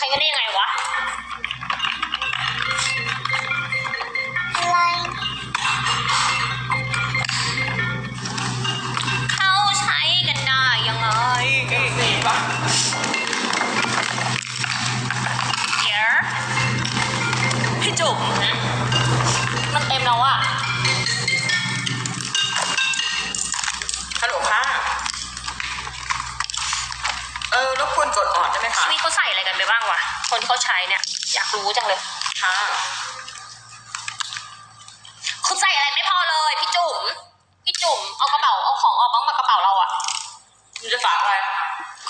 ใช้กันได้ยังไงวะ วนกดออดได้ไหมคะชีวิตเขาใส่อะไรกันไปบ้างวะคนที่เขาใช้เนี่ย อยากรู้จังเลยค่ะคือใส่อะไรไม่พอเลย พี่จุ๋มพี่จุ๋มเอากระเป๋าเอาของออกบ้างมากระเป๋าเราอะคุณจะฝากอะไร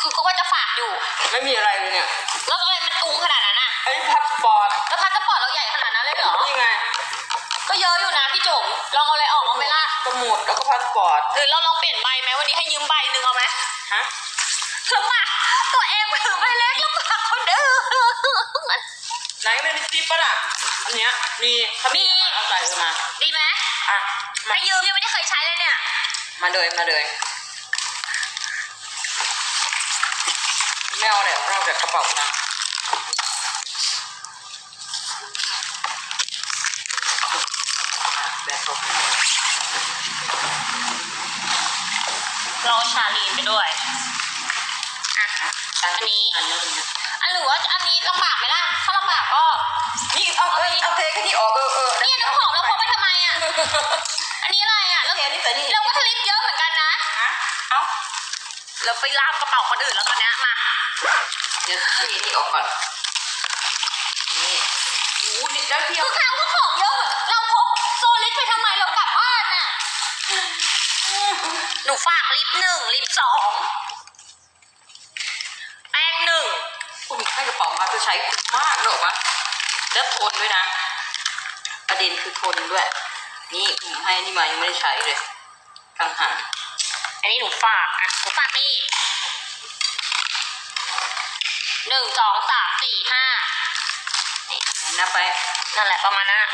คือก็ว่าจะฝากอยู่ ไม่มีอะไรเลยเนี่ย แล้วอะไรมันตุงขนาดนั้นอะไอ้พาสปอร์ตแล้วพาสปอร์ตเราใหญ่ขนาดนั้นเลยเหรอนี่ไง ก็เยอะอยู่นะพี่จุ๋มลองเอาอะไรออกเอาไหมล่ะสมุดแล้วก็พาสปอร์ตหรือเราลองเปลี่ยนใบไหมวันนี้ให้ยืมใบหนึ่งเอาไหมฮะถือปากตัวเอง ไม่มีซิปปะล่ะอันเนี้ยมีถ้ามีมี เอาใส่เลยมาดีไหมอะมาให้ยืมยังไม่ได้เคยใช้เลยเนี่ย มาเลยมาเลยไม่เอาเลยนอกจากกระเป๋าตังค์อะแบกเขาเราชาลีนไปด้วย อะ อันอันนี้ อันนี้อัน หรือว่าอันนี้ลำบากไหมล่ะ ถ้าลำบากก็นี่เอาเอ้ยเอาเทแค่นี้ออกเออเออเนี่ยน้ำหอมเราพกไปทำไมอะ อันนี้อะไรอะแล้วเทนี่แต่นี่เราก็ทลิปเยอะเหมือนกันนะฮะเอ้าเราไปลามกระเป๋าคนอื่นแล้วตอนเนี้ยมา เดี๋ยวเทนี่ออกก่อน นี่โอ้นี่แล้วพี่คืเอาอเขาก็ของเยอะเราพกโซลิปไปทำไมเรากลับบ้านน่ะ หนูฝากลิปหนึ่งลิปสองแป้งหนึ่ง คุณให้กระเป๋ามาจะ ใช้คุ้มมากเนอะวะแล้วทนด้วยนะ ประเด็นคือทนด้วย นี่ผมให้นี่มายังไม่ได้ใช้เลยกังหันอันนี้หนูฝากอะหนูฝากนี่หนึ่งสองสามสี่ห้านี่นับไปนั่นแหละประมาณนั้นอะ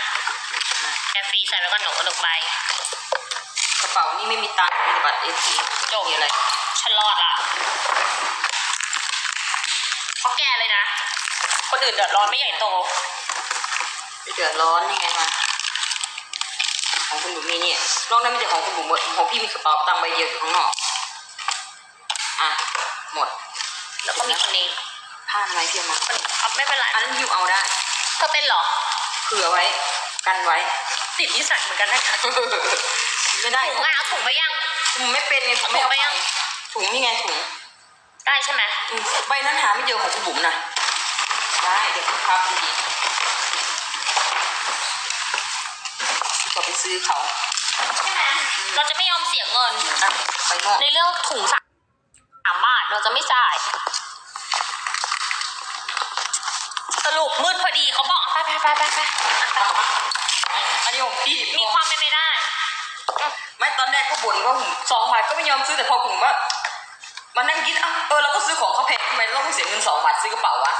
แกฟรีใส่ไว้ก็หนูหนึ่งใบกระเป๋านี่ไม่มีตังค์มีบัตรเอทีจบมีอะไรฉันรอดละเพราะแกเลยนะ คนอื่นเดือดร้อนไม่ใหญ่โตไม่เดือดร้อนนี่ไงมาของคุณบุ๋มมีเนี่ยนอกนั้นมีแต่ของคุณบุ๋มหมดของพี่มีกระเป๋าตังค์ใบเดียวอยู่ข้างนอก อะ หมด แล้วก็มีคนนี้ผ้าทำไมยพี่เอามามันเอาไม่เป็นไรอันนั้นยิวเอาได้เธอเป็นเหรอเผื่อไว้ กันไว้ ติดนิสัยเหมือนกันนะคะถุงไม่ได้งานเอาถุงไปยังถุงไม่เป็นไงผมไม่เอาถุงไปไปยังถุงนี่ไงถุงได้ใช่ไหมอืมใบนั้นหาไม่เจอของคุณบุ๋มนะ ได้เดี๋ยวคุณพับดีๆก็ไปซื้อเขาใช่ไหมเราจะไม่ยอมเสียเงิน อะไปนอกในเรื่องถุงสามบาทเราจะไม่จ่าย สรุปมืดพอดีเขาบอกไปไปไปไปไปอันนี้ของพี่มีความเป็นไปได้ ไม่ตอนแรกก็บ่นว่าผมสองบาทก็ไม่ยอมซื้อแต่พอผมว่ามานั่งคิดอะเออเราก็ซื้อของเขาแพงทำไมเราต้องเสียเงินสองบาทซื้อกระเป๋าวะ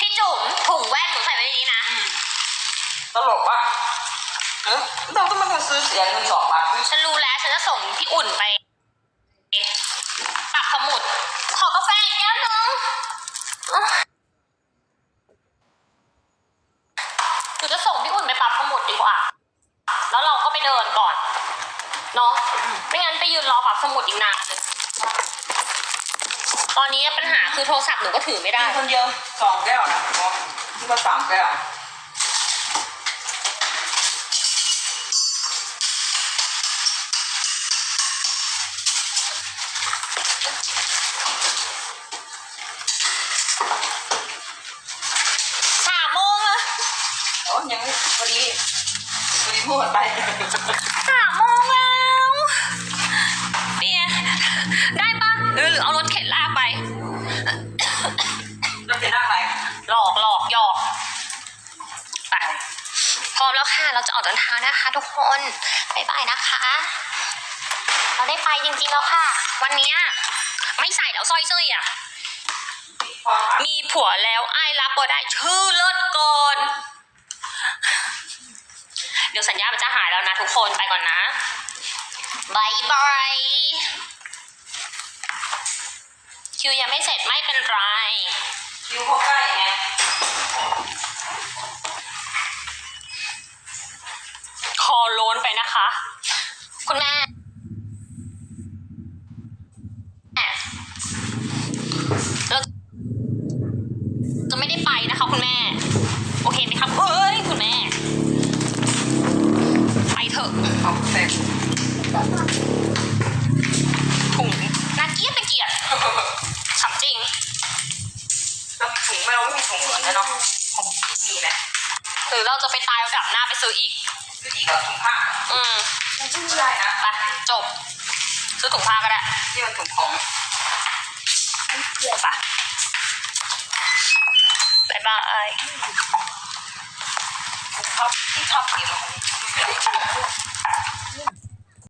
พี่จุ๋มถุงแว่นหนูใส่ไว้ในนี้นะ ตลกปะเออเราต้องมาซื้อเสียเงินสองบาทฉันรู้แล้ว ฉันจะส่งพี่อุ่นไปปักสมุด ขอกาแฟอีกแก้วนึงหนูจะส่งพี่อุ่นไปปักสมุดดีกว่า แล้วเราก็ไปเดินก่อน เนาะ ไม่งั้นไปยืนรอปักสมุดอีกนานเลย ตอนนี้ปัญหาคือโทรศัพท์หนูก็ถือไม่ได้กินคนเดียวสองแก้วนะอ๋อที่ว่าสามแก้วสามโมงอะโอ้ยังไม่พอดีพอดีพูดไป สามโมงแล้วเปียได้ปะห รือหรือเอารถเข็นลากไปแล้วจะนั่งอะไรหลอกหลอกหยอกไปพร้อมแล้วค่ะ เราจะออกเดินทางนะคะ ทุกคนบายบายนะคะ เราได้ไปจริงๆแล้วค่ะ วันเนี้ยไม่ใส่แล้วสร้อยเสื้ออะพอค่ะมีผัวแล้วไอ้ายรับบ่ได้ชื่อเลิศก่อนเดี๋ยวสัญญามันจะหายแล้วนะทุกคนไปก่อนนะบายบาย คิวยังไม่เสร็จไม่เป็นไร คิวเขาใกล้ไงคอโล้นไปนะคะ คุณแม่เราจะไม่ได้ไปนะคะคุณแม่ โอเคไหมครั ของพี่มีไหมหรือเราจะไปตายเอาดับหน้าไปซื้ออีก ซื้อดีกับถุงผ้าอืมไม่ได้นะไปจบ ซื้อถุงผ้าก็ได้นี่มันถุงของไปบ๊ายบายถุงผ้าที่ชอบเก็บมาของ